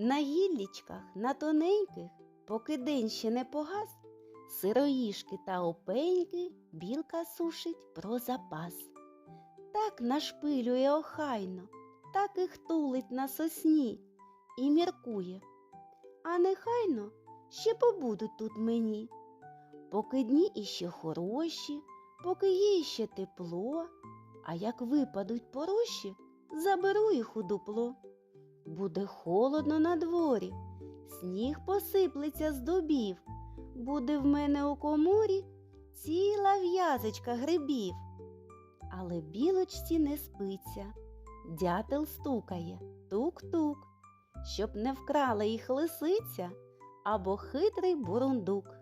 На гіллічках, на тоненьких, поки день ще не погас, сироїшки та опеньки білка сушить про запас. Так нашпилює охайно, так і хтулить на сосні і міркує. А нехайно ще побудуть тут мені. Поки дні іще хороші, поки є іще тепло, а як випадуть порожчі, заберу їх у дупло. Буде холодно на дворі, сніг посиплеться з дубів, буде в мене у коморі ціла в'язочка грибів. Але білочці не спиться, дятел стукає, тук-тук, щоб не вкрала їх лисиця або хитрий бурундук.